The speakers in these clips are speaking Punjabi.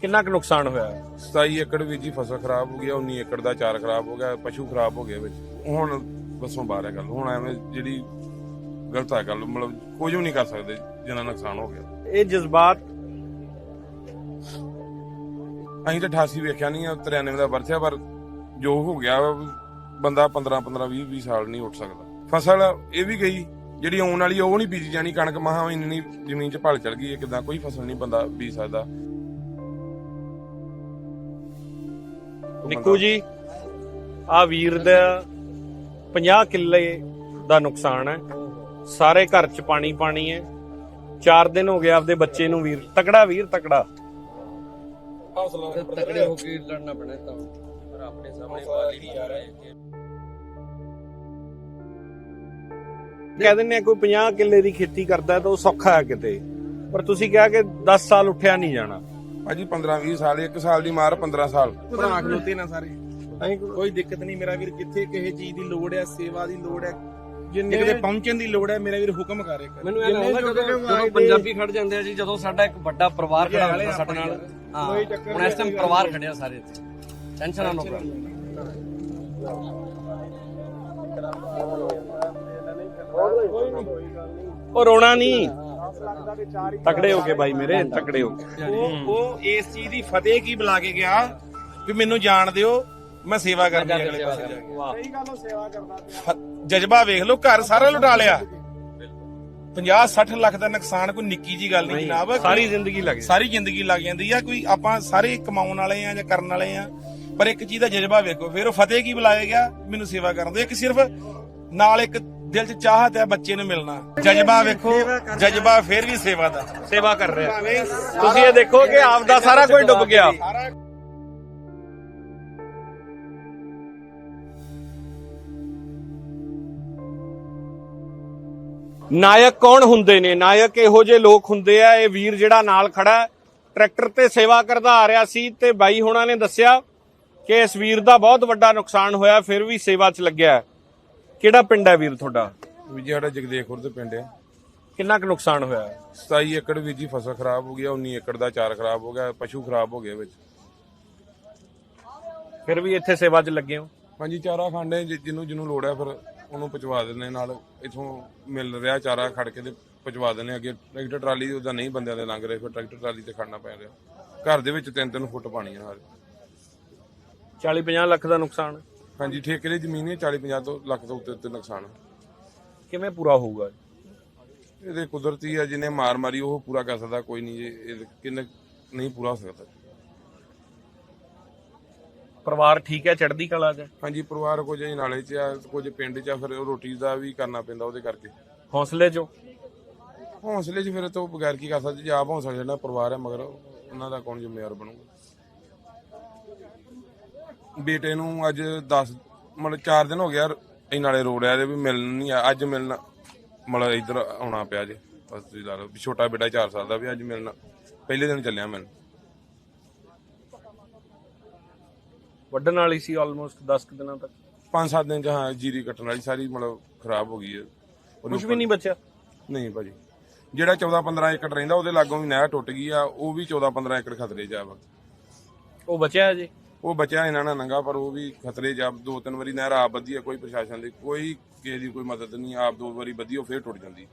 ਕਿੰਨਾ ਕੁ ਨੁਕਸਾਨ ਹੋਇਆ? 27 ਏਕੜ ਵਿੱਚ ਹੀ ਫਸਲ ਖਰਾਬ ਹੋ ਗਿਆ 19 ਏਕੜ ਦਾ ਚਾਰ ਖਰਾਬ ਹੋ ਗਿਆ ਪਸ਼ੂ ਖਰਾਬ ਹੋ ਗਏ ਵਿੱਚ। ਹੁਣ ਬਸੋਂ ਬਾਹਰ ਹੈ ਗੱਲ ਹੁਣ ਐਵੇਂ ਜਿਹੜੀ ਗਲਤ ਹੈ ਗੱਲ ਮਤਲਬ ਕੁਝ ਵੀ ਨਹੀਂ ਕਰ ਸਕਦੇ ਜਿੰਨਾ ਨੁਕਸਾਨ ਹੋ ਗਿਆ। ਇਹ ਜਜ਼ਬਾਤ ਅਸੀਂ ਤਾਂ 88 ਵੇਖਿਆ ਨਹੀਂ ਆ 93 ਦਾ ਵਰਥਿਆ ਪਰ ਜੋ ਹੋ ਗਿਆ ਵਾ, ਬੰਦਾ 15 15 20 20 ਸਾਲ ਨਹੀਂ ਉੱਠ ਸਕਦਾ। ਫਸਲ ਇਹ ਵੀ ਗਈ ਜਿਹੜੀ ਆਉਣ ਵਾਲੀ ਉਹ ਨਹੀਂ ਬੀਜੀ ਜਾਣੀ ਕਣਕ ਮਹਾ ਇੰਨੀ ਜ਼ਮੀਨ 'ਚ ਭਲ ਚੜ ਗਈ ਹੈ ਕਿਦਾਂ ਕੋਈ ਫਸਲ ਨਹੀਂ ਬੰਦਾ ਬੀਜ ਸਕਦਾ। ਨਿੱਕੂ ਜੀ ਆ ਵੀਰ ਦਾ 50 ਕਿੱਲੇ ਦਾ ਨੁਕਸਾਨ ਹੈ। ਸਾਰੇ ਘਰ ਚ ਪਾਣੀ ਪਾਣੀ ਹੈ। 4 ਦਿਨ ਹੋ ਗਏ ਆਪਦੇ ਬੱਚੇ ਨੂੰ ਵੀਰ ਤਕੜਾ ਵੀਰ ਤਕੜਾ। ਤਕੜੇ ਹੋ ਕੇ ਲੜਨਾ ਪੈਣਾ ਤਾਂ। ਪਰ ਆਪਣੇ ਸਾਹਮਣੇ ਵਾਲੀ ਨਹੀਂ ਆ ਰਿਹਾ ਕਹਿ ਦਿੰਦੇ ਆ ਕੋਈ 50 ਕਿੱਲੇ ਦੀ ਖੇਤੀ ਕਰਦਾ ਤਾਂ ਉਹ ਸੌਖਾ ਹੈ ਕਿਤੇ। ਪਰ ਤੁਸੀਂ ਕਿਹਾ ਕਿ 10 ਸਾਲ ਉੱਠਿਆ ਨਹੀਂ ਜਾਣਾ। ਭਾਜੀ 15 20 ਸਾਲ ਇੱਕ ਸਾਲ ਦੀ ਮਾਰ 15 ਸਾਲ। ਭਰਾ ਖਲੋਤੇ ਨਾ ਸਾਰੇ। ਕੋਈ ਦਿੱਕਤ ਨਹੀਂ ਮੇਰਾ ਵੀਰ ਕਿੱਥੇ ਕਿਸੇ ਚੀਜ਼ ਦੀ ਲੋੜ ਹੈ ਸੇਵਾ ਦੀ ਲੋੜ ਹੈ ਜਿੰਨੇ ਕਿਤੇ ਪਹੁੰਚਣ ਦੀ ਲੋੜ ਹੈ ਮੇਰਾ ਵੀਰ ਹੁਕਮ ਕਰੇ ਮੈਨੂੰ ਇਹ ਲੱਗਦਾ ਜਦੋਂ ਜਦੋਂ ਪੰਜਾਬੀ ਖੜ ਜਾਂਦੇ ਆ ਜੀ ਜਦੋਂ ਸਾਡਾ ਇੱਕ ਵੱਡਾ ਪਰਿਵਾਰ ਖੜਾ ਹੁੰਦਾ ਸਾਡੇ ਨਾਲ ਹਾਂ ਹੁਣ ਇਸ ਟਾਈਮ ਪਰਿਵਾਰ ਖੜਿਆ ਸਾਰੇ ਇੱਥੇ। ਟੈਨਸ਼ਨ ਨਾ ਲਓ ਉਹ ਰੋਣਾ ਨਹੀਂ। ਤਕੜੇ ਹੋ ਕੇ ਬਾਈ ਮੇਰੇ ਤਕੜੇ ਹੋ ਕੇ। ਉਹ ਉਹ ਇਸ ਚੀਜ਼ ਦੀ ਫਤਿਹ ਕੀ ਬੁਲਾ ਕੇ ਗਿਆ ਵੀ ਮੈਨੂੰ ਜਾਣ ਦਿਓ ਮੈਂ ਸੇਵਾ ਕਰਨੀ ਹੈ ਅਗਲੇ ਪਾਸੇ ਜਾ ਕੇ। ਵਾਹ। ਜਜ਼ਬਾ ਵੇਖ ਲਓ ਘਰ ਸਾਰਾ ਲੁਟਾ ਲਿਆ। 50 60 ਲੱਖ ਦਾ ਨੁਕਸਾਨ ਕੋਈ ਨਿੱਕੀ ਜੀ ਗੱਲ ਨਹੀਂ ਜਨਾਬ। ਸਾਰੀ ਜ਼ਿੰਦਗੀ ਲੱਗ ਸਾਰੀ ਜ਼ਿੰਦਗੀ ਲੱਗ ਜਾਂਦੀ ਆ ਕੋਈ ਆਪਾਂ ਸਾਰੇ ਕਮਾਉਣ ਵਾਲੇ ਆ ਜਾਂ ਕਰਨ ਵਾਲੇ ਆ ਪਰ ਇੱਕ ਚੀਜ਼ ਦਾ ਜਜ਼ਬਾ ਵੇਖੋ ਫਿਰ ਉਹ ਫਤਿਹ ਕੀ ਬੁਲਾਇਆ ਗਿਆ? ਮੈਨੂੰ ਸੇਵਾ ਕਰਨ ਦੇ ਇੱਕ ਸਿਰਫ ਨਾਲ ਇੱਕ ਦਿਲ 'ਚ ਚਾਹਤ ਹੈ ਬੱਚੇ ਨੂੰ ਮਿਲਣਾ। ਜਜ਼ਬਾ ਵੇਖੋ ਜਜ਼ਬਾ ਫਿਰ ਵੀ ਸੇਵਾ ਦਾ। ਸੇਵਾ ਕਰ ਰਿਹਾ। ਤੁਸੀਂ ਇਹ ਦੇਖੋ ਕਿ ਆਪ ਦਾ ਸਾਰਾ ਕੁਝ ਡੁੱਬ ਗਿਆ। ਨਾਇਕ ਕੌਣ ਹੁੰਦੇ ਨੇ? ਨਾਇਕ ਇਹੋ ਜਿਹੇ ਲੋਕ ਹੁੰਦੇ ਆ ਇਹ ਵੀਰ ਜਿਹੜਾ ਨਾਲ ਖੜਾ ਟਰੈਕਟਰ ਤੇ ਸੇਵਾ ਕਰਦਾ ਆ ਰਿਹਾ ਸੀ ਤੇ ਬਾਈ ਹੁਣਾਂ ਨੇ ਦੱਸਿਆ ਕਿ ਇਸ ਵੀਰ ਦਾ ਬਹੁਤ ਵੱਡਾ ਨੁਕਸਾਨ ਹੋਇਆ ਫਿਰ ਵੀ ਸੇਵਾ 'ਚ ਲੱਗਿਆ। ਕਿਹੜਾ ਪਿੰਡ ਹੈ ਵੀਰ ਤੁਹਾਡਾ? ਵੀ ਜਿਹੜਾ ਜਗਦੇਖੁਰ ਦੇ ਪਿੰਡ ਆ ਕਿੰਨਾ ਕੁ ਨੁਕਸਾਨ ਹੋਇਆ? 27 ਏਕੜ ਵਿੱਚ ਹੀ ਫਸਲ ਖਰਾਬ ਹੋ ਗਿਆ 19 ਏਕੜ ਦਾ ਚਾਰ ਖਰਾਬ ਹੋ ਗਿਆ ਪਸ਼ੂ ਖਰਾਬ ਹੋ ਗਏ ਵਿੱਚ। ਫਿਰ ਵੀ ਇੱਥੇ ਸੇਵਾ 'ਚ ਲੱਗੇ ਹੋ? ਹਾਂਜੀ ਚਾਰਾ ਖਾਂਡੇ ਜਿਹਨੂੰ ਜਿਹਨੂੰ ਲੋੜ ਹੈ ਫਿਰ ਉਹਨੂੰ ਪਹੁੰਚਵਾ ਦਿੰਦੇ ਨਾਲ ਇਥੋਂ ਮਿਲ ਰਿਹਾ ਚਾਰਾ ਖੜ ਕੇ ਤੇ ਪਹੁੰਚਵਾ ਦਿੰਦੇ ਅੱਗੇ ਟਰੈਕਟਰ ਟਰਾਲੀ ਉਹਦਾ ਨਹੀਂ ਬੰਦਿਆਂ ਦੇ ਲੰਘ ਰਹੇ ਫਿਰ ਟਰੈਕਟਰ ਟਰਾਲੀ ਤੇ ਖੜਨਾ ਪੈ ਰਿਹਾ। ਘਰ ਦੇ ਵਿੱਚ ਤਿੰਨ ਤਿੰਨ ਫੁੱਟ ਪਾਣੀ ਆ ਹਾਲੇ 40 50 ਲੱਖ ਦਾ ਨੁਕਸਾਨ। ਹਾਂਜੀ ਠੇਕੇ ਦੀ ਜ਼ਮੀਨ ਹੈ 40 50 ਤੋਂ ਲੱਖ ਤੋਂ ਉੱਤੇ ਉੱਤੇ ਨੁਕਸਾਨ ਕਿਵੇਂ ਪੂਰਾ ਹੋਊਗਾ? ਇਹਦੇ ਕੁਦਰਤੀ ਆ ਜਿਹਨੇ ਮਾਰ ਮਾਰੀ ਉਹ ਪੂਰਾ ਕਰ ਸਕਦਾ ਕੋਈ ਨਹੀਂ ਇਹ ਕਿੰਨੇ ਨਹੀਂ ਪੂਰਾ ਹੋ ਸਕਦਾ। ਪਰਿਵਾਰ ਠੀਕ ਹੈ ਚੜ੍ਹਦੀ ਕਲਾ 'ਚ? ਹਾਂਜੀ ਪਰਿਵਾਰ ਕੁਝ ਹੀ ਨਾਲੇ 'ਚ ਆ ਕੁਝ ਪਿੰਡ 'ਚ ਆ ਫਿਰ ਉਹ ਰੋਟੀ ਦਾ ਵੀ ਕਰਨਾ ਪੈਂਦਾ ਉਹਦੇ ਕਰਕੇ। ਹੌਸਲੇ 'ਚੋਂ? ਹੌਸਲੇ 'ਚ ਫਿਰ ਤੋਂ ਬਗੈਰ ਕੀ ਕਰ ਸਕਦੇ ਜੇ ਆਪ ਹੌਸਲਾ ਜਿਹੜਾ ਪਰਿਵਾਰ ਹੈ ਮਗਰ ਉਹਨਾਂ ਦਾ ਕੌਣ ਜ਼ਿੰਮੇਵਾਰ ਬਣੂਗਾ? ਬੇਟੇ ਨੂੰ ਅੱਜ 10 ਮਤਲਬ 4 ਦਿਨ ਹੋ ਗਿਆ ਇਹ ਨਾਲੇ ਰੋ ਰਿਹਾ ਜੇ ਵੀ ਮਿਲਣ ਨਹੀਂ ਆ ਅੱਜ ਮਿਲਣਾ ਮਤਲਬ ਇੱਧਰ ਆਉਣਾ ਪਿਆ ਜੇ ਬਸ ਤੁਸੀਂ ਲਾ ਲਓ ਵੀ ਛੋਟਾ ਬੇਟਾ 4 ਸਾਲ ਦਾ ਵੀ ਅੱਜ ਮਿਲਣਾ ਪਹਿਲੇ ਦਿਨ ਚੱਲਿਆ ਮੈਂ ਵੱਢਣ ਵਾਲੀ ਸੀ ਆਲਮੋਸਟ 10 ਕੁ ਦਿਨਾਂ ਤੱਕ? 5-7 ਦਿਨ ਚ ਹਾਂ ਜੀਰੀ ਕੱਟਣ ਵਾਲੀ ਸਾਰੀ ਮਤਲਬ ਖਰਾਬ ਹੋ ਗਈ ਹੈ। ਕੁਝ ਵੀ ਨਹੀਂ ਬਚਿਆ? ਨਹੀਂ ਭਾਜੀ। ਜਿਹੜਾ 14-15 ਏਕੜ ਰਹਿੰਦਾ ਉਹਦੇ ਲਾਗੋਂ ਵੀ ਨਹਿਰ ਟੁੱਟ ਗਈ ਆ ਉਹ ਵੀ 14-15 ਏਕੜ ਖਤਰੇ 'ਚ ਆ ਉਹ ਬਚਿਆ ਅਜੇ ਉਹ ਬਚਿਆ ਇਹਨਾਂ ਨਾਲ ਨੰਗਾ ਪਰ ਉਹ ਵੀ ਖਤਰੇ 'ਚ ਆ। ਦੋ ਤਿੰਨ ਵਾਰੀ ਨਹਿਰ ਆਪ ਵਧੀ ਆ ਕੋਈ ਪ੍ਰਸ਼ਾਸਨ ਦੀ ਕੋਈ ਕਿਸੇ ਦੀ ਕੋਈ ਮਦਦ ਨਹੀਂ ਆਪ ਦੋ ਵਾਰੀ ਵਧੀ ਉਹ ਫੇਰ ਟੁੱਟ ਜਾਂਦੀ।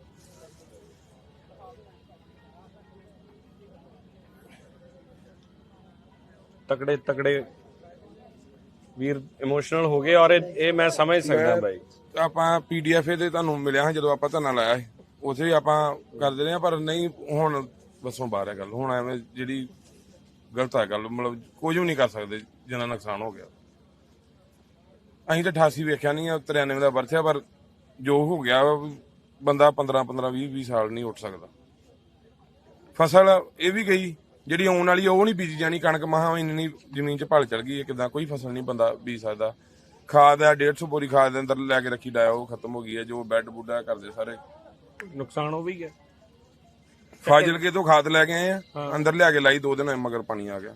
ਤਕੜੇ ਤਕੜੇ ਵੀਰ ਇਮੋਸ਼ਨਲ ਹੋ ਗਏ ਔਰ ਇਹ ਇਹ ਮੈਂ ਸਮਝ ਸਕਦਾ ਬਾਈ। ਆਪਾਂ ਪੀਡੀਐਫ ਦੇ ਤੁਹਾਨੂੰ ਮਿਲਿਆ ਹਾਂ ਜਦੋਂ ਆਪਾਂ ਧਰਨਾ ਲਾਇਆ ਸੀ। ਉਥੇ ਵੀ ਆਪਾਂ ਕਰਦੇ ਰਹੇ ਹਾਂ ਪਰ ਨਹੀਂ ਹੁਣ ਬਸੋਂ ਬਾਹਰ ਹੈ ਗੱਲ। ਹੁਣ ਐਵੇਂ ਜਿਹੜੀ ਗਲਤ ਹੈ ਗੱਲ ਮਤਲਬ ਕੁਝ ਵੀ ਨਹੀਂ ਕਰ ਸਕਦੇ। ਜਿੰਨਾ ਨੁਕਸਾਨ ਹੋ ਗਿਆ। ਅਸੀਂ ਤਾਂ 88 ਵੇਖਿਆ ਨਹੀਂ ਆ 93 ਦਾ ਵਰਥਿਆ ਪਰ ਜੋ ਹੋ ਗਿਆ ਬੰਦਾ 15 15 20 20 ਸਾਲ ਨਹੀਂ ਉੱਠ ਸਕਦਾ। ਫਸਲ ਇਹ ਵੀ ਗਈ ਜਿਹੜੀ ਆਉਣ ਵਾਲੀ ਉਹ ਨਹੀਂ ਬੀਜੀ ਜਾਣੀ ਕਣਕ ਮਹਾ ਇੰਨੀ ਜ਼ਮੀਨ 'ਚ ਭਲ ਚੜ ਗਈ ਹੈ ਕਿਦਾਂ ਕੋਈ ਫਸਲ ਨਹੀਂ ਬੰਦਾ ਬੀਜ ਸਕਦਾ। ਖਾਦ ਆ 150 ਬੋਰੀ ਖਾਦ ਦੇ ਅੰਦਰ ਲੈ ਕੇ ਰੱਖੀ ਡਾਇਆ ਉਹ ਖਤਮ ਹੋ ਗਈ ਹੈ ਜੋ ਬੈੱਡ ਬੁੱਡਾ ਕਰਦੇ ਸਾਰੇ। ਨੁਕਸਾਨ ਹੋ ਵੀ ਗਿਆ। ਫਾਜ਼ਿਲ ਕੇ ਤੋਂ ਖਾਦ ਲੈ ਕੇ ਆਏ ਆ ਅੰਦਰ ਲਿਆ ਕੇ ਲਾਈ ਦੋ ਦਿਨ ਮਗਰ ਪਾਣੀ ਆ ਗਿਆ।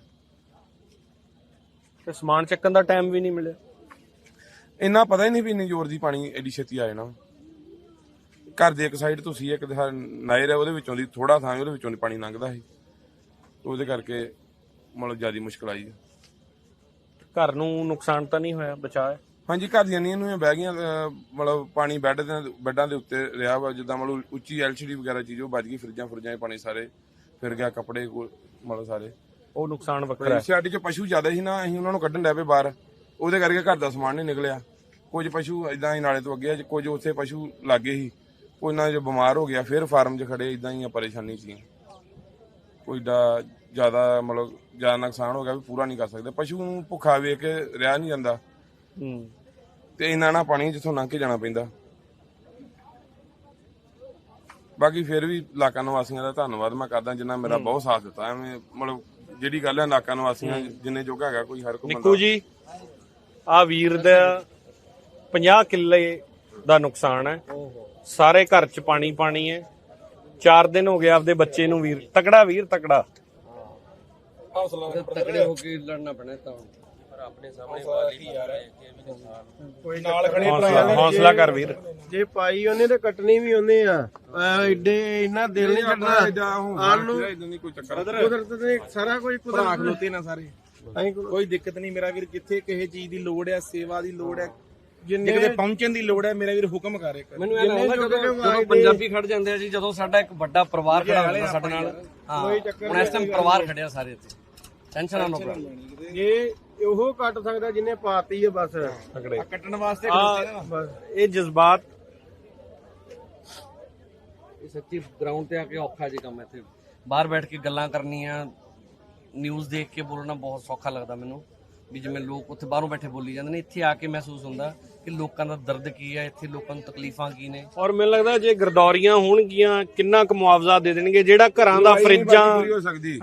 ਤੇ ਸਮਾਨ ਚੱਕਣ ਦਾ ਟਾਈਮ ਵੀ ਨਹੀਂ ਮਿਲਿਆ। ਇੰਨਾ ਪਤਾ ਹੀ ਨਹੀਂ ਵੀ ਇੰਨੀ ਜ਼ੋਰ ਦੀ ਪਾਣੀ ਐਡੀ ਛੇਤੀ ਆ ਜਾਣਾ। ਘਰ ਦੇ ਇੱਕ ਸਾਈਡ ਤੁਸੀਂ ਇੱਕ ਨਾਇਰ ਹੈ ਉਹਦੇ ਵਿੱਚੋਂ ਦੀ ਥੋੜਾ ਥਾਂ ਉਹਦੇ ਵਿੱਚੋਂ ਦੀ ਪਾਣੀ ਲੰਘਦਾ ਸੀ। ਉਹਦੇ ਕਰਕੇ ਮਤਲਬ ਜ਼ਿਆਦਾ ਮੁਸ਼ਕਲ ਆਈ। ਹੈ ਘਰ ਨੂੰ ਨੁਕਸਾਨ ਤਾਂ ਨਹੀਂ ਹੋਇਆ ਬਚਾਇਆ? ਹਾਂਜੀ ਘਰ ਦੀਆਂ ਨੀਆਂ ਨੂੰ ਬਹਿ ਗਈਆਂ ਅਹ, ਮਤਲਬ ਪਾਣੀ ਬੈੱਡ ਦੇ ਬੈੱਡਾਂ ਦੇ ਉੱਤੇ ਰਿਹਾ ਵਾ ਜਿੱਦਾਂ ਮਤਲਬ ਉੱਚੀ ਐਲਸੀਡੀ ਵਗੈਰਾ ਚੀਜ਼ ਉਹ ਵੱਜ ਗਈ ਫਰਿੱਜਾਂ ਫੁਰਜਾਂ 'ਚ ਪਾਣੀ ਸਾਰੇ ਫਿਰ ਗਿਆ ਕੱਪੜੇ ਕੋਲ, ਮਤਲਬ ਸਾਰੇ। ਉਹ ਨੁਕਸਾਨ ਵੱਖਰਾ ਹੈ। ਸਾਡੇ 'ਚ ਪਸ਼ੂ ਜ਼ਿਆਦਾ ਸੀ ਨਾ ਅਸੀਂ ਉਹਨਾਂ ਨੂੰ ਕੱਢਣ ਲੱਗ ਪਏ ਬਾਹਰ। ਉਹਦੇ ਕਰਕੇ ਘਰ ਦਾ ਸਮਾਨ ਨਹੀਂ ਨਿਕਲਿਆ। ਕੁਝ ਪਸ਼ੂ ਇਦਾਂ ਹੀ ਨਾਲੇ ਤੋਂ ਅੱਗੇ ਆ, ਕੁਝ ਉੱਥੇ ਪਸ਼ੂ ਲੱਗੇ ਸੀ। ਕੋਈ ਨਾ ਜੋ ਬਿਮਾਰ ਹੋ ਗਿਆ ਫਿਰ ਫਾਰਮ 'ਚ ਖੜੇ ਇਦਾਂ ਹੀ ਪਰੇਸ਼ਾਨੀ ਸੀ। ਕੋਈ ਦਾ ਜ਼ਿਆਦਾ ਮਤਲਬ ਜ਼ਿਆਦਾ ਨੁਕਸਾਨ ਹੋ ਗਿਆ ਵੀ ਪੂਰਾ ਨਹੀਂ ਕਰ ਸਕਦੇ। ਪਸ਼ੂ ਨੂੰ ਭੁੱਖਾ ਵੇਖ ਕੇ ਰਿਹਾ ਨਹੀਂ ਜਾਂਦਾ। ਹੂੰ। ਤੇ ਇੰਨਾ ਨਾ ਪਾਣੀ ਜਿੱਥੋਂ ਲੰਘ ਕੇ ਜਾਣਾ ਪੈਂਦਾ। ਬਾਕੀ ਫਿਰ ਵੀ ਇਲਾਕਾ ਨਿਵਾਸੀਆਂ ਦਾ ਧੰਨਵਾਦ ਮੈਂ ਕਰਦਾ ਜਿਨ੍ਹਾਂ ਮੇਰਾ ਬਹੁਤ ਸਾਥ ਦਿੱਤਾ। ਐਵੇਂ ਮਤਲਬ ਜਿਹੜੀ ਗੱਲ ਹੈ ਇਲਾਕਾ ਨਿਵਾਸੀਆਂ ਜਿੰਨੇ ਜੋਗਾ ਹੈਗਾ ਕੋਈ ਹਰ ਕੋਈ ਨਿੱਕੂ ਜੀ ਆ ਵੀਰ ਦਾ 50 ਕਿੱਲੇ ਦਾ ਨੁਕਸਾਨ ਹੈ। ਸਾਰੇ ਘਰ ਚ ਪਾਣੀ ਪਾਣੀ ਹੈ। 4 ਦਿਨ ਹੋ ਗਏ ਆਪਦੇ ਬੱਚੇ ਨੂੰ ਵੀਰ ਤਕੜਾ ਵੀਰ ਤਕੜਾ। ਤਕੜੇ ਹੋ ਕੇ ਲੜਨਾ ਪੈਣਾ ਤਾਂ। ਨਾਲ ਖੜੇ ਹੌਸਲਾ ਹੌਸਲਾ ਕਰ ਵੀਰ। ਜੇ ਪਾਈ ਉਹਨੇ ਤੇ ਕੱਟਣੀ ਵੀ ਉਹਨੇ ਆ। ਐ ਏਡੇ ਇੰਨਾ ਦਿਲ ਨਹੀਂ ਇਦਾਂ ਕੱਟਣਾ। ਹੁਣ ਇਦਾਂ ਨਹੀਂ ਕੋਈ ਚੱਕਰ। ਕੁਦਰਤ ਦੇ ਸਾਰਾ ਕੁਝ ਭਰਾ ਕੁਦਰਤ ਖਲੋਤੇ ਨਾ ਸਾਰੇ। ਅਸੀਂ ਕੋਈ ਦਿੱਕਤ ਨਹੀਂ ਮੇਰਾ ਵੀਰ ਕਿੱਥੇ ਕਿਸੇ ਚੀਜ਼ ਦੀ ਲੋੜ ਹੈ ਸੇਵਾ ਦੀ ਲੋੜ ਹੈ ਜਿੰਨੇ ਕਿਤੇ ਪਹੁੰਚਣ ਦੀ ਲੋੜ ਹੈ ਮੇਰਾ ਵੀਰ ਹੁਕਮ ਕਰ ਇੱਕ। ਮੈਨੂੰ ਇਹ ਲੱਗਦਾ ਜਦੋਂ ਜਦੋਂ ਪੰਜਾਬੀ ਖੜ ਜਾਂਦੇ ਆ ਜੀ ਜਦੋਂ ਸਾਡਾ ਇੱਕ ਵੱਡਾ ਪਰਿਵਾਰ ਖੜਾ ਹੁੰਦਾ ਸਾਡੇ ਨਾਲ ਹਾਂ ਹੁਣ ਇਸ ਟਾਈਮ ਪਰਿਵਾਰ ਖੜਿਆ ਸਾਰੇ ਇੱਥੇ। ਟੈਨਸ਼ਨ ਨਾ ਲਓ ਜੇ ਉਹ ਕੱਟ ਸਕਦਾ ਜਿਹਨੇ ਪਾਤੀ ਹੈ ਬਸ ਤਕੜੇ। ਕੱਟਣ ਵਾਸਤੇ ਬਸ ਇਹ ਜਜ਼ਬਾਤ। ਇਹ ਸੱਚੀ ਗਰਾਊਂਡ ਤੇ ਆ ਕੇ ਔਖਾ ਜੀ ਕੰਮ ਇੱਥੇ। ਬਾਹਰ ਬੈਠ ਕੇ ਗੱਲਾਂ ਕਰਨੀਆਂ ਨਿਊਜ਼ ਦੇਖ ਕੇ ਬੋਲਣਾ ਬਹੁਤ ਸੌਖਾ ਲੱਗਦਾ ਮੈਨੂੰ। ਵੀ ਜਿਵੇਂ ਲੋਕ ਉੱਥੇ ਬਾਹਰੋਂ ਬੈਠੇ ਬੋਲੀ ਜਾਂਦੇ ਨੇ ਇੱਥੇ ਆ ਕੇ ਮਹਿਸੂਸ ਹੁੰਦਾ ਕਿ ਲੋਕਾਂ ਦਾ ਦਰਦ ਕੀ ਹੈ ਇੱਥੇ ਲੋਕਾਂ ਨੂੰ ਤਕਲੀਫਾਂ ਕੀ ਨੇ। ਔਰ ਮੈਨੂੰ ਲੱਗਦਾ ਜੇ ਗਰਦੌਰੀਆਂ ਹੋਣਗੀਆਂ ਕਿੰਨਾ ਕੁ ਮੁਆਵਜ਼ਾ ਦੇ ਦੇਣਗੇ? ਜਿਹੜਾ ਘਰਾਂ ਦਾ ਫਰਿੱਜਾਂ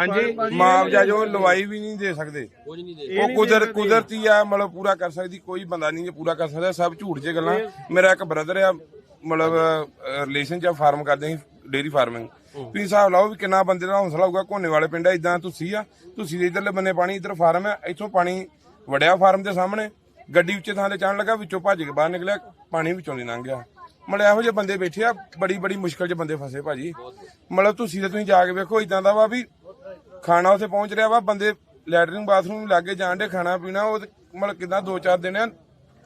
ਹਾਂਜੀ। ਮੁਆਵਜ਼ਾ ਜੋ ਲਵਾਈ ਵੀ ਨਹੀਂ ਦੇ ਸਕਦੇ। ਕੁਝ ਨਹੀਂ ਦੇ ਉਹ ਕੁਦਰ ਕੁਦਰਤੀ ਆ ਮਤਲਬ ਪੂਰਾ ਕਰ ਸਕਦੀ ਕੋਈ ਬੰਦਾ ਨਹੀਂ ਜੇ ਪੂਰਾ ਕਰ ਸਕਦਾ ਸਭ ਝੂਠ ਜੇ ਗੱਲਾਂ। ਮੇਰਾ ਇੱਕ ਬ੍ਰਦਰ ਆ ਮਤਲਬ ਰਿਲੇਸ਼ਨ ਚ ਫਾਰਮ ਕਰਦੇ ਸੀ ਡੇਰੀ ਫਾਰਮਿੰਗ ਤੁਸੀਂ ਹਿਸਾਬ ਲਾਓ ਵੀ ਕਿੰਨਾ ਬੰਦੇ ਦਾ ਹੌਸਲਾ ਹੋਊਗਾ ਕੋਨੇ ਵਾਲੇ ਪਿੰਡ ਆ ਇਦਾਂ ਤੁਸੀਂ ਆ ਤੁਸੀਂ ਦੇ ਇਧਰਲੇ ਬੰਨੇ ਪਾਣੀ ਇਧਰ ਫਾਰਮ ਹੈ ਇੱਥੋਂ ਪਾਣੀ ਵੜਿਆ ਫਾਰਮ ਦੇ ਸਾਹਮਣੇ ਗੱਡੀ ਉੱਚੇ ਥਾਂ ਤੇ ਚੜਨ ਲੱਗਾ ਵਿੱਚੋਂ ਭੱਜ ਕੇ ਬਾਹਰ ਨਿਕਲਿਆ ਪਾਣੀ ਵਿੱਚੋਂ ਦੀ ਲੰਘ ਗਿਆ। ਮਤਲਬ ਇਹੋ ਜਿਹੇ ਬੰਦੇ ਬੈਠੇ ਆ ਬੜੀ ਬੜੀ ਮੁਸ਼ਕਲ 'ਚ ਬੰਦੇ ਫਸੇ ਭਾਜੀ। ਮਤਲਬ ਤੁਸੀਂ ਤੇ ਤੁਸੀਂ ਜਾ ਕੇ ਵੇਖੋ ਇਦਾਂ ਦਾ ਵਾ ਵੀ ਖਾਣਾ ਉੱਥੇ ਪਹੁੰਚ ਰਿਹਾ ਵਾ ਬੰਦੇ ਲੈਟਰਿੰਗ ਬਾਥਰੂਮ ਲਾਗੇ ਜਾਣ ਦੇ ਖਾਣਾ ਪੀਣਾ ਉਹ ਮਤਲਬ ਕਿਦਾਂ ਦੋ ਚਾਰ ਦਿਨ ਆ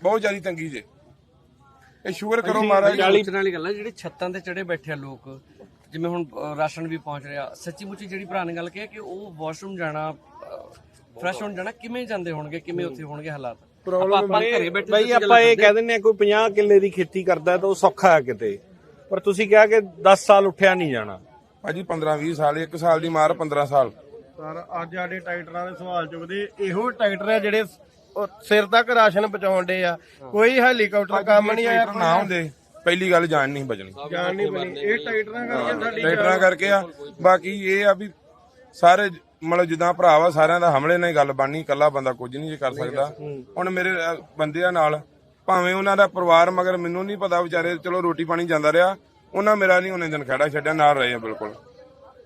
ਬਹੁਤ ਜ਼ਿਆਦਾ ਤੰਗੀ ਜੇ। ਇਹ ਸ਼ੁਕਰ ਕਰੋ ਮਹਾਰਾਜ। ਸੋਚਣ ਵਾਲੀ ਗੱਲ ਹੈ ਜਿਹੜੇ ਛੱਤਾਂ ਤੇ ਚੜੇ ਬੈਠੇ ਆ ਲੋਕ ਜਿਵੇਂ ਹੁਣ ਰਾਸ਼ਨ ਵੀ ਪਹੁੰਚ ਰਿਹਾ। ਸੱਚੀ ਮੁੱਚੀ ਜਿਹੜੀ ਭਰਾ ਨੇ ਗੱਲ ਕਹੀ ਕਿ ਉਹ ਵਾਸ਼ਰੂਮ ਜਾਣਾ ਫਰੈਸ਼ ਹੋਣ ਜਾਣਾ ਕਿਵੇਂ ਜਾਂਦੇ ਹੋਣਗੇ ਕਿਵੇਂ ਉੱਥੇ ਹੋਣਗੇ ਹਾਲਾਤ? ਆਪਾਂ ਆਪਾਂ ਘਰੇ ਬੈਠੇ ਬਈ ਆਪਾਂ ਇਹ ਕਹਿ ਦਿੰਨੇ ਆ ਕੋਈ 50 ਕਿੱਲੇ ਦੀ ਖੇਤੀ ਕਰਦਾ ਤਾਂ ਉਹ ਸੌਖਾ ਹੈ ਕਿਤੇ। ਪਰ ਤੁਸੀਂ ਕਿਹਾ ਕਿ 10 ਸਾਲ ਉੱਠਿਆ ਨਹੀਂ ਜਾਣਾ। ਭਾਜੀ 15 20 ਸਾਲ ਇੱਕ ਸਾਲ ਦੀ ਮਾਰ 15 ਸਾਲ। ਪਰ ਅੱਜ ਸਾਡੇ ਟਰੈਕਟਰਾਂ ਦੇ ਸਵਾਲ ਚੁੱਕਦੇ ਇਹੋ ਟਰੈਕਟਰ ਆ ਜਿਹੜੇ ਉਹ ਸਿਰ ਤੱਕ ਰਾਸ਼ਨ ਪਹੁੰਚਾਉਂਦੇ ਆ। ਕੋਈ ਹੈਲੀਕਾਪਟਰ ਕੰਮ ਨਹੀਂ ਆਇਆ ਨਾ ਹੁੰਦੇ ਪਹਿਲੀ ਗੱਲ ਜਾਨ ਨਹੀਂ ਬਚਣੀ। ਜਾਣ ਨਹੀਂ ਬਣੀ। ਇਹ ਟਰੈਕਟਰਾਂ ਕਰਕੇ ਸਾਡੀ ਟਰੈਕਟਰਾਂ ਕਰਕੇ ਆ। ਬਾਕੀ ਇਹ ਆ ਵੀ ਸਾਰੇ ਮਤਲਬ ਜਿੱਦਾਂ ਭਰਾ ਵਾ ਸਾਰਿਆਂ ਦਾ ਹਮਲੇ ਨਾਲ ਹੀ ਗੱਲ ਬਣਨੀ ਇਕੱਲਾ ਬੰਦਾ ਕੁਝ ਨਹੀਂ ਕਰ ਸਕਦਾ। ਹੁਣ ਮੇਰੇ ਅ, ਬੰਦੇ ਆ ਨਾਲ ਭਾਵੇਂ ਉਹਨਾਂ ਦਾ ਪਰਿਵਾਰ ਮਗਰ ਮੈਨੂੰ ਨਹੀਂ ਪਤਾ ਵਿਚਾਰੇ ਚਲੋ ਰੋਟੀ ਪਾਣੀ ਜਾਂਦਾ ਰਿਹਾ ਉਹਨਾਂ ਮੇਰਾ ਨਹੀਂ ਉਹਨੇ ਦਿਨ ਖੜਾ ਛੱਡਿਆ ਨਾਲ ਰਹੇ ਆ ਬਿਲਕੁਲ।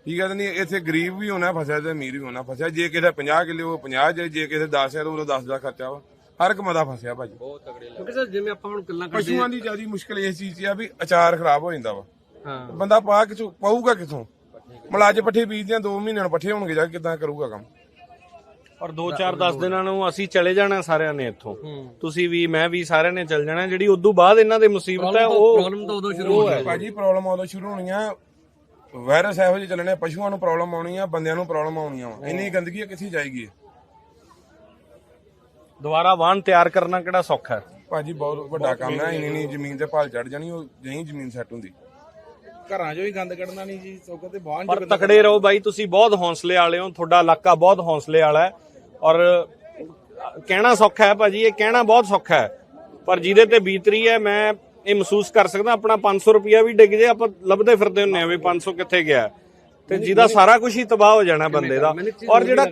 ਠੀਕ ਹੈ ਤੇ ਨਹੀਂ ਇੱਥੇ ਗਰੀਬ ਵੀ ਹੋਣਾ ਫਸਿਆ ਤੇ ਅਮੀਰ ਵੀ ਹੋਣਾ ਫਸਿਆ ਜੇ ਕਿਸੇ ਦਾ 50 ਕਿੱਲੇ ਉਹ 50 ਜੇ ਜੇ ਕਿਸੇ ਦਾ 10 ਹੈ ਤਾਂ ਉਹਦਾ 10 ਦਾ ਖਰਚਾ ਵਾ। ਹਰ ਇੱਕ ਮਦਾ ਫਸਿਆ ਭਾਜੀ। ਕਿਉਂਕਿ ਸਰ ਜਿਵੇਂ ਆਪਾਂ ਹੁਣ ਗੱਲਾਂ ਕਰਦੇ ਪਸ਼ੂਆਂ ਦੀ ਜ਼ਿਆਦਾ ਮੁਸ਼ਕਲ ਇਸ ਚੀਜ਼ ਆ ਵੀ ਅਚਾਰ ਖਰਾਬ ਹੋ ਜਾਂਦਾ ਵਾ। ਹਾਂ। ਬੰਦਾ ਪਾ ਕਿਥੋਂ ਪਾਊਗਾ ਕਿਥੋਂ? ਮਤਲਬ ਅੱਜ ਪੱਠੇ ਬੀਜਦੇ ਆ 2 ਮਹੀਨਿਆਂ ਨੂੰ ਪੱਠੇ ਹੋਣਗੇ ਜਾ ਕਿਦਾਂ ਕਰੂਗਾ ਕੰਮ? ਔਰ 2-4 10 ਦਿਨਾਂ ਨੂੰ ਅਸੀਂ ਚਲੇ ਜਾਣਾ ਸਾਰਿਆਂ ਨੇ ਇੱਥੋਂ। ਤੁਸੀਂ ਵੀ ਮੈਂ ਵੀ ਸਾਰਿਆਂ ਨੇ ਚੱਲ ਜਾਣਾ ਜਿਹੜੀ ਉਦੋਂ ਬਾਅਦ ਇਹਨਾਂ ਦੇ ਮੁਸੀਬਤ ਹੈ ਉਹ ਪ੍ਰੋਬਲਮ ਤਾਂ ਉਦੋਂ ਸ਼ੁਰੂ ਹੋ। ਭਾਜੀ ਪ੍ਰੋਬਲਮ ਉਦੋਂ ਸ਼ੁਰੂ ਹੋਣੀਆਂ ਵਾਇਰਸ ਇਹੋ ਜਿਹੇ ਚੱਲਣੇ ਆ, ਪਸ਼ੂਆਂ ਨੂੰ ਪ੍ਰੋਬਲਮ ਆਉਣੀ ਆ ਬੰਦਿਆਂ ਨੂੰ ਪ੍ਰੋਬਲਮ ਆਉਣੀਆਂ ਵਾ ਇੰਨੀ ਗੰਦਗੀ ਆ, ਕਿੱਥੇ ਜਾਏਗੀ? ਦੁਬਾਰਾ ਵਾਹਨ ਤਿਆਰ ਕਰਨਾ ਕਿਹੜਾ ਸੌਖਾ ਹੈ? ਭਾਜੀ ਬਹੁਤ ਵੱਡਾ ਕੰਮ ਹੈ ਇੰਨੀ ਨਹੀਂ ਜ਼ਮੀਨ ਤੇ ਭਾਲ ਚੜ ਜਾਣੀ ਉਹ ਨਹੀਂ ਜ਼ਮੀਨ ਸੈੱਟ ਹੁੰਦੀ। ਘਰਾਂ 'ਚੋਂ ਹੀ ਗੰਦ ਕੱਢਣਾ ਨਹੀਂ ਜੀ ਸੋਕੋ ਤੇ ਬਾਹਰ ਪਰ ਤਕੜੇ ਰਹੋ ਬਾਈ ਤੁਸੀਂ ਬਹੁਤ ਹੌਸਲੇ ਵਾਲੇ ਹੋ ਤੁਹਾਡਾ ਇਲਾਕਾ ਬਹੁਤ ਹੌਸਲੇ ਵਾਲਾ ਹੈ। ਔਰ ਕਹਿਣਾ ਸੌਖਾ ਹੈ ਭਾਜੀ ਇਹ ਕਹਿਣਾ ਬਹੁਤ ਸੌਖਾ ਹੈ। ਪਰ ਜਿਹਦੇ ਤੇ ਬੀਤ ਰਹੀ ਹੈ ਮੈਂ ਇਹ ਮਹਿਸੂਸ ਕਰ ਸਕਦਾ ਆਪਣਾ 500 ਰੁਪਿਆ ਵੀ ਡਿੱਗ ਜੇ ਆਪਾਂ ਲੱਭਦੇ ਫਿਰਦੇ ਹੁੰਨੇ ਆ ਵੀ 500 ਕਿੱਥੇ ਗਿਆ ਤੇ ਜਿਹਦਾ ਸਾਰਾ ਕੁਝ ਹੀ ਤਬਾਹ ਹੋ ਜਾਣਾ ਬੰਦੇ ਦਾ। ਔਰ ਜਿਹੜਾ।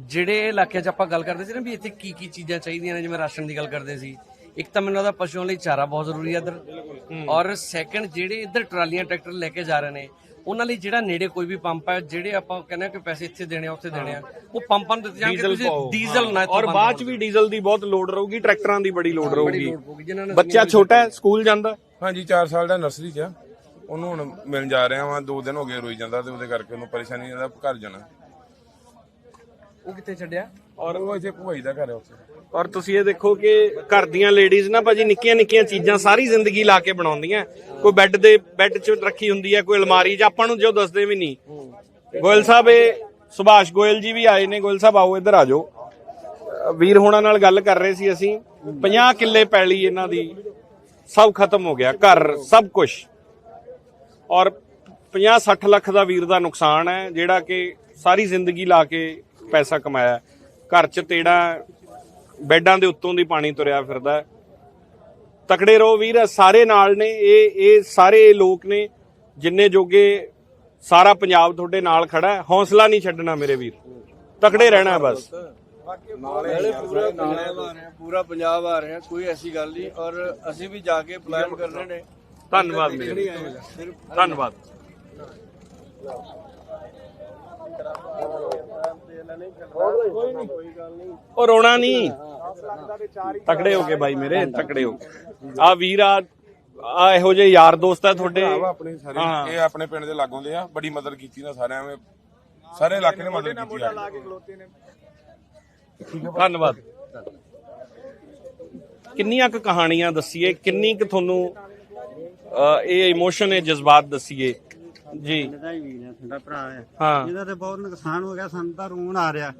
ਜਿਹੜੇ ਇਲਾਕਿਆਂ 'ਚ ਆਪਾਂ ਗੱਲ ਕਰਦੇ ਸੀ ਨਾ ਵੀ ਇੱਥੇ ਕੀ ਕੀ ਚੀਜ਼ਾਂ ਚਾਹੀਦੀਆਂ ਨੇ ਜਿਵੇਂ ਰਾਸ਼ਨ ਦੀ ਗੱਲ ਕਰਦੇ ਸੀ। ਇੱਕ ਤਾਂ ਮੈਨੂੰ ਲੱਗਦਾ ਪਸ਼ੂਆਂ ਲਈ ਚਾਰਾ ਬਹੁਤ ਜ਼ਰੂਰੀ ਹੈ ਇੱਧਰ। ਔਰ ਸੈਕੰਡ ਜਿਹੜੇ ਇੱਧਰ ਟਰਾਲੀਆਂ ਟਰੈਕਟਰ ਲੈ ਕੇ ਜਾ ਰਹੇ ਨੇ ਉਹਨਾਂ ਲਈ ਜਿਹੜਾ ਨੇੜੇ ਕੋਈ ਵੀ ਪੰਪ ਹੈ ਜਿਹੜੇ ਆਪਾਂ ਕਹਿੰਦੇ ਆ ਕਿ ਪੈਸੇ ਇੱਥੇ ਦੇਣੇ ਆ ਉੱਥੇ ਦੇਣੇ ਆ ਉਹ ਪੰਪਾਂ ਨੂੰ ਦਿੱਤੇ ਜਾਣਗੇ ਤੁਸੀਂ ਡੀਜ਼ਲ ਨਾ ਔਰ ਬਾਅਦ ਚ ਵੀ ਡੀਜ਼ਲ ਦੀ ਬਹੁਤ ਲੋਡ ਰਹੂਗੀ ਟਰੈਕਟਰਾਂ ਦੀ ਬੜੀ ਲੋਡ ਰਹੂਗੀ। ਬੱਚਾ ਛੋਟਾ ਹੈ ਸਕੂਲ ਜਾਂਦਾ? ਹਾਂਜੀ 4 ਸਾਲ ਦਾ ਨਰਸਰੀ 'ਚ ਉਹਨੂੰ ਹੁਣ ਮਿਲਣ ਜਾ ਰਿਹਾ ਵਾਂ 2 ਦਿਨ ਹੋ ਗਏ ਰੋਈ ਜਾਂਦਾ ਤੇ ਉਹਦੇ ਕਰਕੇ ਉਹਨੂੰ ਪਰੇਸ਼ਾਨੀ ਜਾਂਦਾ ਘਰ ਜਾਣਾ। ਉਹ ਕਿੱਥੇ ਛੱਡਿਆ? ਔਰ ਉਹ ਇੱਥੇ ਭੁਆਈ ਦਾ ਘਰ ਹੈ ਉੱਥੇ। ਔਰ ਤੁਸੀਂ ਇਹ ਦੇਖੋ ਕਿ ਘਰ ਦੀਆਂ ਲੇਡੀਜ਼ ਨਾ ਭਾਜੀ ਨਿੱਕੀਆਂ ਨਿੱਕੀਆਂ ਚੀਜ਼ਾਂ ਸਾਰੀ ਜ਼ਿੰਦਗੀ ਲਾ ਕੇ ਬਣਾਉਂਦੀਆਂ। ਕੋਈ ਬੈੱਡ ਦੇ ਬੈੱਡ 'ਚ ਰੱਖੀ ਹੁੰਦੀ ਹੈ ਕੋਈ ਅਲਮਾਰੀ 'ਚ ਆਪਾਂ ਨੂੰ ਜੋ ਦੱਸਦੇ ਵੀ ਨਹੀਂ। ਗੋਇਲ ਸਾਹਿਬ ਇਹ ਸੁਭਾਸ਼ ਗੋਇਲ ਜੀ ਵੀ ਆਏ ਨੇ। ਗੋਇਲ ਸਾਹਿਬ ਆਓ ਇੱਧਰ ਆ ਜਾਓ। ਵੀਰ ਹੋਣਾ ਨਾਲ ਗੱਲ ਕਰ ਰਹੇ ਸੀ ਅਸੀਂ। 50 ਕਿੱਲੇ ਪੈਲੀ ਇਹਨਾਂ ਦੀ ਸਭ ਖਤਮ ਹੋ ਗਿਆ। ਘਰ ਸਭ ਕੁਝ ਔਰ 50 60 ਲੱਖ ਦਾ ਵੀਰ ਦਾ ਨੁਕਸਾਨ ਹੈ ਜਿਹੜਾ ਕਿ ਸਾਰੀ ਜ਼ਿੰਦਗੀ ਲਾ ਕੇ ਪੈਸਾ ਕਮਾਇਆ। ਘਰ 'ਚ ਤੇੜਾ ਬੈੱਡਾਂ ਦੇ ਉੱਤੋਂ ਦੀ ਪਾਣੀ ਤੁਰਿਆ ਫਿਰਦਾ। ਤਕੜੇ ਰਹੋ ਵੀਰ ਸਾਰੇ ਨਾਲ ਨੇ ਇਹ ਇਹ ਸਾਰੇ ਲੋਕ ਨੇ ਜਿੰਨੇ ਜੋਗੇ ਸਾਰਾ ਪੰਜਾਬ ਤੁਹਾਡੇ ਨਾਲ ਖੜਾ ਹੈ। ਹੌਸਲਾ ਨਹੀਂ ਛੱਡਣਾ ਮੇਰੇ ਵੀਰ। ਤਕੜੇ ਰਹਿਣਾ ਬਸ। ਨਾਲੇ ਪੂਰਾ ਪੰਜਾਬ ਆ ਰਿਹਾ ਪੂਰਾ ਪੰਜਾਬ ਆ ਰਿਹਾ ਕੋਈ ਐਸੀ ਗੱਲ ਨਹੀਂ। ਔਰ ਅਸੀਂ ਵੀ ਜਾ ਕੇ ਪਲਾਨ ਕਰ ਰਹੇ ਨੇ। ਧੰਨਵਾਦ ਮੇਰੇ। ਧੰਨਵਾਦ। ਉਹ ਰੋਣਾ ਨਹੀਂ। ਤਕੜੇ ਹੋ ਕੇ ਬਾਈ ਮੇਰੇ ਤਕੜੇ ਹੋ ਕੇ। ਆ ਵੀਰ ਆ ਆ ਇਹੋ ਜਿਹੇ ਯਾਰ ਦੋਸਤ ਆ ਤੁਹਾਡੇ। ਭਰਾ ਆਪਣੇ ਸਾਰੇ ਹਾਂ। ਇਹ ਆਪਣੇ ਪਿੰਡ ਦੇ ਲਾਗੋਂ ਦੇ ਆ ਬੜੀ ਮਦਦ ਕੀਤੀ ਨਾ ਸਾਰਿਆਂ ਨੇ। ਸਾਰੇ ਇਲਾਕੇ ਨੇ ਮਦਦ ਕੀਤੀ ਆ। ਧੰਨਵਾਦ। ਕਿੰਨੀਆਂ ਕੁ ਕਹਾਣੀਆਂ ਦਸੀਏ ਕਿੰਨੀ ਕੁ ਤੁਹਾਨੂੰ ਇਹ ਇਮੋਸ਼ਨ ਇਹ ਜਜ਼ਬਾਤ ਦਸੀਏ। ਜੀ। ਦਾ ਹੀ ਵੀਰ ਹੈ ਸਾਡਾ ਭਰਾ ਹੈ ਹਾਂ। ਇਹਦਾ ਤੇ ਬਹੁਤ ਨੁਕਸਾਨ ਹੋ ਗਿਆ ਸਾਨੂੰ ਤਾਂ ਰੋਣ ਆ ਰਿਹਾ।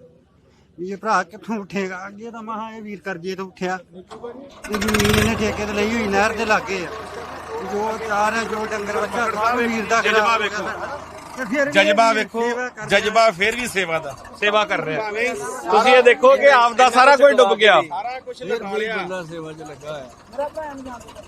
ਵੀ ਇਹ ਭਰਾ ਕਿੱਥੋਂ ਉੱਠੇਗਾ? ਅੱਗੇ ਤਾਂ ਮਹਾ ਇਹ ਵੀਰ ਕਰਜੇ ਤੋਂ ਉੱਠਿਆ। ਇਹ ਜ਼ਮੀਨ ਇਹਨੇ ਠੇਕੇ ਤੇ ਲਈ ਹੋਈ ਨਹਿਰ ਦੇ ਲਾਗੇ ਆ। ਜੋ ਚਾਰ ਹੈ ਜੋ ਡੰਗਰ ਬੱਚਾ ਵੀਰ ਦਾ ਖਰਾਬ ਹੋ ਵੇਖੋ। ਗਿਆ। ਸਾਡਾ। ਜਜ਼ਬਾ ਵੇਖੋ। ਜਜ਼ਬਾ ਫਿਰ ਵੀ ਸੇਵਾ ਦਾ। ਸੇਵਾ ਕਰ ਰਿਹਾ ਤੁਸੀਂ ਇਹ ਦੇਖੋ ਕਿ ਆਪ ਦਾ ਸਾਰਾ ਕੁਝ ਡੁੱਬ ਗਿਆ। ਸਾਰਾ ਕੁਝ ਲਗਾ ਲਿਆ ਬੰਦਾ ਸੇਵਾ 'ਚ ਲੱਗਾ ਹੋਇਆ।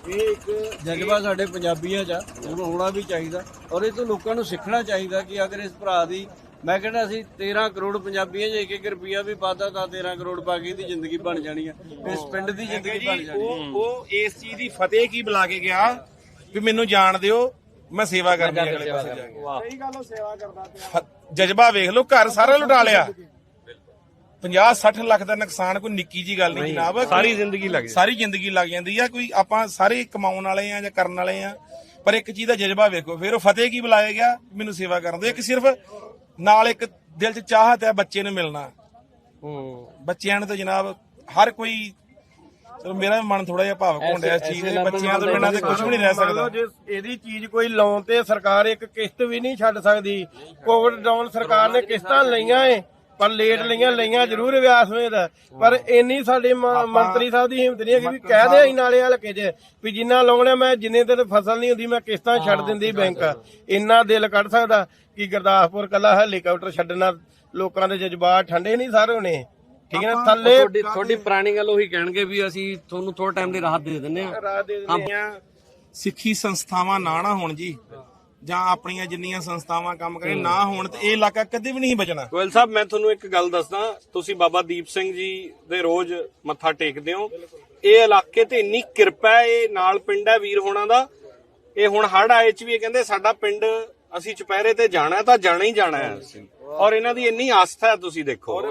ਇਹ ਇੱਕ ਜਜ਼ਬਾ ਸਾਡੇ ਪੰਜਾਬੀਆਂ 'ਚ ਆ। ਉਹਨੂੰ ਹੋਣਾ ਵੀ ਚਾਹੀਦਾ। ਔਰ ਇਹ ਤੋਂ ਲੋਕਾਂ ਨੂੰ ਸਿੱਖਣਾ ਚਾਹੀਦਾ ਕਿ ਅਗਰ ਇਸ ਭਰਾ ਦੀ ਮੈਂ ਕਹਿੰਦਾ ਅਸੀਂ 13 ਕਰੋੜ ਪੰਜਾਬੀਆਂ ਇੱਕ ਇੱਕ ਰੁਪਿਆ ਵੀ ਪਾਦਾ ਤਾਂ 13 ਕਰੋੜ ਪਾ ਕੇ ਇਹਦੀ ਜ਼ਿੰਦਗੀ ਬਣ ਜਾਣੀ ਆ। ਇਸ ਪਿੰਡ ਦੀ ਜ਼ਿੰਦਗੀ ਬਣ ਜਾਣੀ ਉਹ ਉਹ ਇਸ ਚੀਜ਼ ਦੀ ਫਤਿਹ ਕੀ ਬੁਲਾ ਕੇ ਗਿਆ? ਵੀ ਮੈਨੂੰ ਜਾਣ ਦਿਓ। ਮੈਂ ਸੇਵਾ ਕਰਨੀ ਹੈ ਅਗਲੇ ਪਾਸੇ ਜਾ ਕੇ। ਵਾਹ। ਜਜ਼ਬਾ ਵੇਖ ਲਓ ਘਰ ਸਾਰਾ ਲੁਟਾ ਲਿਆ। 50 60 ਲੱਖ ਦਾ ਨੁਕਸਾਨ ਕੋਈ ਨਿੱਕੀ ਜੀ ਗੱਲ ਨਹੀਂ ਜਨਾਬ। ਸਾਰੀ ਜ਼ਿੰਦਗੀ ਲੱਗ ਗਈ ਸਾਰੀ ਜ਼ਿੰਦਗੀ ਲੱਗ ਜਾਂਦੀ ਆ ਕੋਈ ਆਪਾਂ ਸਾਰੇ ਕਮਾਉਣ ਵਾਲੇ ਆ ਜਾਂ ਕਰਨ ਵਾਲੇ ਆ ਪਰ ਇੱਕ ਚੀਜ਼ ਦਾ ਜਜ਼ਬਾ ਵੇਖੋ ਫਿਰ ਉਹ ਫਤਿਹ ਕੀ ਬੁਲਾਇਆ ਗਿਆ? ਮੈਨੂੰ ਸੇਵਾ ਕਰਨ ਦਿਓ। ਇੱਕ ਸਿਰਫ ਨਾਲ ਇੱਕ ਦਿਲ 'ਚ ਚਾਹਤ ਹੈ ਬੱਚੇ ਨੂੰ ਮਿਲਣਾ। ਬੱਚਿਆਂ ਨੂੰ ਤਾਂ ਜਨਾਬ ਹਰ ਕੋਈ ਚਲੋ ਮੇਰਾ ਵੀ ਮਨ ਥੋੜਾ ਜਿਹਾ ਭਾਵਕ ਹੋਣ ਡਿਆ ਇਸ ਚੀਜ਼ ਦੇ ਬੱਚਿਆਂ ਤੋਂ ਬਿਨਾਂ ਤੇ ਕੁਝ ਵੀ ਨਹੀਂ ਰਹਿ ਸਕਦਾ। ਜੇ ਇਹਦੀ ਚੀਜ਼ ਕੋਈ ਲਾਉਣ ਤੇ ਸਰਕਾਰ ਇੱਕ ਕਿਸ਼ਤ ਵੀ ਨਹੀਂ ਛੱਡ ਸਕਦੀ। ਕੋਵਿਡ ਡਾਊਨ ਸਰਕਾਰ ਨੇ ਕਿਸ਼ਤਾਂ ਲਈਆਂ ਏ ਪਰ ਲੇਟ ਲਈਆਂ ਲਈਆਂ ਜ਼ਰੂਰ ਵਿਆਸ ਹੋਏ ਦਾ। ਪਰ ਇੰਨੀ ਸਾਡੇ ਮ- ਮੰਤਰੀ ਸਾਹਿਬ ਦੀ ਹਿੰਮਤ ਨਹੀਂ ਹੈਗੀ ਵੀ ਕਹਿ ਦੇ ਅਸੀਂ ਨਾਲੇ ਹਲਕੇ 'ਚ ਵੀ ਜਿੰਨਾ ਲਾਉਣਾ ਮੈਂ ਜਿੰਨੇ ਦਿਨ ਫਸਲ ਨਹੀਂ ਹੁੰਦੀ ਮੈਂ ਕਿਸ਼ਤਾਂ ਛੱਡ ਦਿੰਦੀ ਬੈਂਕ। ਇੰਨਾ ਦਿਲ ਕੱਢ ਸਕਦਾ ਕਿ ਗੁਰਦਾਸਪੁਰ ਕੱਲਾ ਹੈਲੀਕਾਪਟਰ ਛੱਡਣਾ ਲੋਕਾਂ ਦੇ ਜਜ਼ਬਾਤ ਠੰਡੇ ਨਹੀਂ ਸਾਰੇ ਹੋਣੇ। ਠੀਕ ਹੈ ਨਾ? ਥੱਲੇ ਤੁਹਾਡੀ ਤੁਹਾਡੀ ਪੁਰਾਣੀ ਗੱਲ ਉਹੀ ਕਹਿਣਗੇ ਵੀ ਅਸੀਂ ਤੁਹਾਨੂੰ ਥੋੜਾ ਟਾਈਮ ਦੀ ਰਾਹਤ ਦੇ ਦਿੰਦੇ ਆ ਰਾਹ ਦੇ ਦਿੰਦੇ ਆ ਸਿੱਖੀ ਸੰਸਥਾਵਾਂ ਨਾ ਨਾ ਹੋਣ ਜੀ ਜਾਂ ਆਪਣੀਆਂ ਜਿੰਨੀਆਂ ਸੰਸਥਾਵਾਂ ਕੰਮ ਕਰੇ ਨਾ ਹੋਣ ਤੇ ਇਹ ਇਲਾਕਾ ਕਦੇ ਵੀ ਨਹੀਂ ਬਚਣਾ। ਗੋਇਲ ਸਾਹਿਬ ਮੈਂ ਤੁਹਾਨੂੰ ਇੱਕ ਗੱਲ ਦੱਸਦਾ ਤੁਸੀਂ ਬਾਬਾ ਦੀਪ ਸਿੰਘ ਜੀ ਦੇ ਰੋਜ਼ ਮੱਥਾ ਟੇਕਦੇ ਹੋ। ਇਹ ਇਲਾਕੇ ਤੇ ਇੰਨੀ ਕਿਰਪਾ ਹੈ ਇਹ ਨਾਲ ਪਿੰਡ ਹੈ ਵੀਰ ਹੋਣਾ ਦਾ। ਇਹ ਹੁਣ ਹੜ ਆਏ ਚ ਵੀ ਇਹ ਕਹਿੰਦੇ ਸਾਡਾ ਪਿੰਡ ਅਸੀਂ ਚੁਪਹਿਰੇ ਤੇ ਜਾਣਾ ਤਾਂ ਜਾਣਾ ਹੀ ਜਾਣਾ ਹੈ। ਔਰ ਇਹਨਾਂ ਦੀ ਇੰਨੀ ਆਸਥਾ ਹੈ ਤੁਸੀਂ ਦੇਖੋ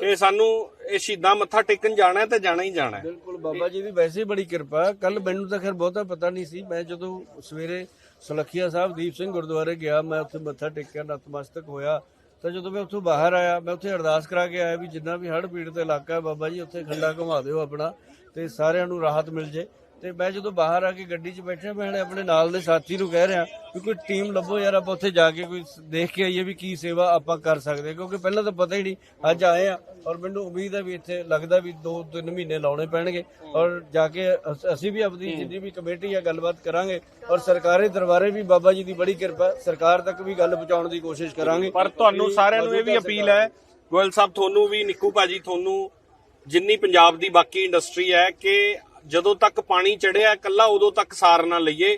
ਕਿ ਸਾਨੂੰ ਇਹ ਸ਼ਹੀਦਾਂ ਮੱਥਾ ਟੇਕਣ ਜਾਣਾ ਹੈ ਤੇ ਜਾਣਾ ਹੀ ਜਾਣਾ ਬਿਲਕੁਲ ਬਾਬਾ ਜੀ ਦੀ ਵੈਸੇ ਹੀ ਬੜੀ ਕਿਰਪਾ ਕੱਲ ਮੈਨੂੰ ਤਾਂ ਖੈਰ ਬਹੁਤਾ ਪਤਾ ਨਹੀਂ ਸੀ। ਮੈਂ ਜਦੋਂ ਸਵੇਰੇ ਸੁਲੱਖੀਆ ਸਾਹਿਬ ਦੀਪ ਸਿੰਘ ਗੁਰਦੁਆਰੇ ਗਿਆ ਮੈਂ ਉੱਥੇ ਮੱਥਾ ਟੇਕਿਆ ਨਤਮਸਤਕ ਹੋਇਆ। ਤਾਂ ਜਦੋਂ ਮੈਂ ਉੱਥੋਂ ਬਾਹਰ ਆਇਆ ਮੈਂ ਉੱਥੇ ਅਰਦਾਸ ਕਰਾ ਕੇ ਆਇਆ ਵੀ ਜਿੰਨਾ ਵੀ ਹੜ੍ਹ ਪੀੜਤ ਇਲਾਕਾ ਹੈ ਬਾਬਾ ਜੀ ਉੱਥੇ ਖੰਡਾ ਘੁਮਾ ਦਿਓ ਆਪਣਾ ਤੇ ਸਾਰਿਆਂ ਨੂੰ ਰਾਹਤ ਮਿਲ ਜੇ। ਤੇ ਮੈਂ ਜਦੋਂ ਬਾਹਰ ਆ ਕੇ ਗੱਡੀ 'ਚ ਬੈਠਿਆ ਮੈਂ ਆਪਣੇ ਨਾਲ ਦੇ ਸਾਥੀ ਨੂੰ ਕਹਿ ਰਿਹਾ ਵੀ ਕੋਈ ਟੀਮ ਲੱਭੋ ਯਾਰ ਆਪਾਂ ਉੱਥੇ ਜਾ ਕੇ ਕੋਈ ਦੇਖ ਕੇ ਆਈਏ ਵੀ ਕੀ ਸੇਵਾ ਆਪਾਂ ਕਰ ਸਕਦੇ। ਕਿਉਂਕਿ ਪਹਿਲਾਂ ਤਾਂ ਪਤਾ ਹੀ ਨਹੀਂ ਅੱਜ ਆਏ ਆ ਔਰ ਮੈਨੂੰ ਉਮੀਦ ਹੈ ਵੀ ਇੱਥੇ ਲੱਗਦਾ ਵੀ 2-3 ਮਹੀਨੇ ਲਾਉਣੇ ਪੈਣਗੇ ਔਰ ਜਾ ਕੇ ਅਸ- ਵੀ ਆਪਣੀ ਜਿੰਨੀ ਵੀ ਕਮੇਟੀ ਆ ਗੱਲਬਾਤ ਕਰਾਂਗੇ ਔਰ ਸਰਕਾਰੀ ਦਰਬਾਰੇ ਵੀ ਬਾਬਾ ਜੀ ਦੀ ਬੜੀ ਕਿਰਪਾ। ਸਰਕਾਰ ਤੱਕ ਵੀ ਗੱਲ ਪਹੁੰਚਾਉਣ ਦੀ ਕੋਸ਼ਿਸ਼ ਕਰਾਂਗੇ ਪਰ ਤੁਹਾਨੂੰ ਸਾਰਿਆਂ ਨੂੰ ਇਹ ਵੀ ਅਪੀਲ ਹੈ ਗੋਇਲ ਸਾਹਿਬ ਤੁਹਾਨੂੰ ਵੀ ਨਿੱਕੂ ਭਾਜੀ ਤੁਹਾਨੂੰ ਜਿੰਨੀ ਪੰਜਾਬ ਦੀ ਬਾਕੀ ਇੰਡਸਟਰੀ ਹੈ ਕਿ ਜਦੋਂ ਤੱਕ ਪਾਣੀ ਚੜਿਆ ਕੱਲਾ ਉਦੋਂ ਤੱਕ ਸਾਰ ਨਾ ਲਈਏ।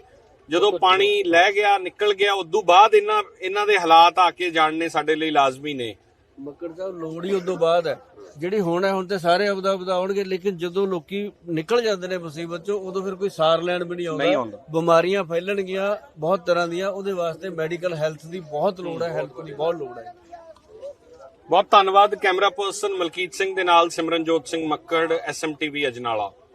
ਜਦੋਂ ਪਾਣੀ ਲੈ ਗਿਆ ਨਿਕਲ ਗਿਆ ਉਦੋਂ ਬਾਅਦ ਇਹਨਾਂ ਇਹਨਾਂ ਦੇ ਹਾਲਾਤ ਆ ਕੇ ਜਾਣਨੇ ਸਾਡੇ ਲਈ ਲਾਜ਼ਮੀ ਨੇ। ਮੱਕੜ ਸਾਹਿਬ ਲੋੜ ਹੀ ਉਦੋਂ ਬਾਅਦ ਹੈ। ਜਿਹੜੀ ਹੁਣ ਹੈ ਹੁਣ ਤੇ ਸਾਰੇ ਆਪਦਾ ਆਪਦਾ ਆਉਣਗੇ ਲੇਕਿਨ ਜਦੋਂ ਲੋਕੀ ਨਿਕਲ ਜਾਂਦੇ ਨੇ ਮੁਸੀਬਤ ਚੋਂ ਉਦੋਂ ਫਿਰ ਕੋਈ ਸਾਰ ਲੈਣ ਵੀ ਨਹੀਂ ਆਉਂਦਾ। ਬਿਮਾਰੀਆਂ ਫੈਲਣਗੀਆਂ ਬਹੁਤ ਤਰ੍ਹਾਂ ਦੀਆਂ ਉਹਦੇ ਵਾਸਤੇ ਮੈਡੀਕਲ ਹੈਲਥ ਦੀ ਬਹੁਤ ਲੋੜ ਹੈ ਹੈਲਥ ਦੀ ਬਹੁਤ ਲੋੜ ਹੈ। ਬਹੁਤ ਧੰਨਵਾਦ ਕੈਮਰਾ ਪਰਸਨ ਮਲਕੀਤ ਸਿੰਘ ਦੇ ਨਾਲ ਸਿਮਰਨਜੋਤ ਸਿੰਘ ਮੱਕੜ ਐਸਐਮਟੀਵੀ ਅਜਨਾਲਾ।